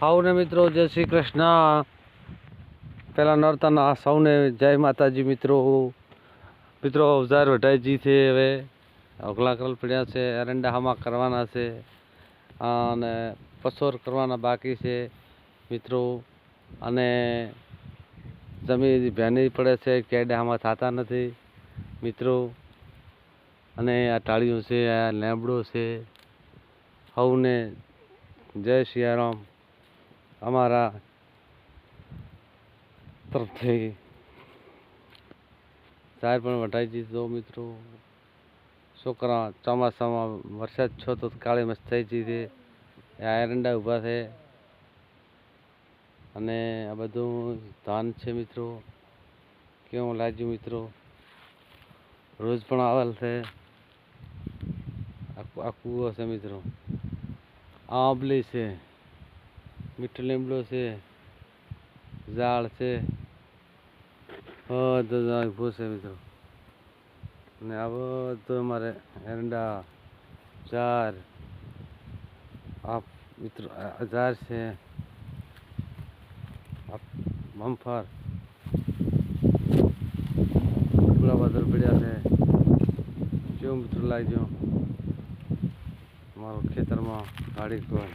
હાઉને મિત્રો, જય શ્રી કૃષ્ણ. પહેલા આ સૌને જય માતાજી મિત્રો. મિત્રો અવજાર વઢાઈજી છે હવે. અગલા કરલ પડ્યા છે એરંડા હામા કરવાના છે. અને પસોર કરવાના બાકી છે, મિત્રો. અને જમીન ભેની પડે છે, કેડે આમાં થતા નથી, મિત્રો. અને આ ટાળીઓ છે, આ લેમડો છે. હવને જય સિયારામ અમારા તરફથી ચાર પણ વટાઈ દીધો મિત્રો. છોકરા ચોમાસામાં વરસાદ છો તો કાળી મસ્ત થઈ છે. આ એરંડા ઊભા છે. અને આ બધું ધાન છે મિત્રો. કેવું લાગ્યું મિત્રો? રોજ પણ આવેલ છે. આ કૂવો છે મિત્રો. આંબલી છે. મીઠો લીમડો છે, ઝાડ છે. બધું ઊભું છે મિત્રો. અને આ બધું અમારે એરંડા, ઝાડ આ મિત્રો ઝાડ છે. મમફર. પૂરા બદલ પડ્યા છે. જો મિત્રો લાગ્યો મારું ખેતરમાં ગાડી કોઈ.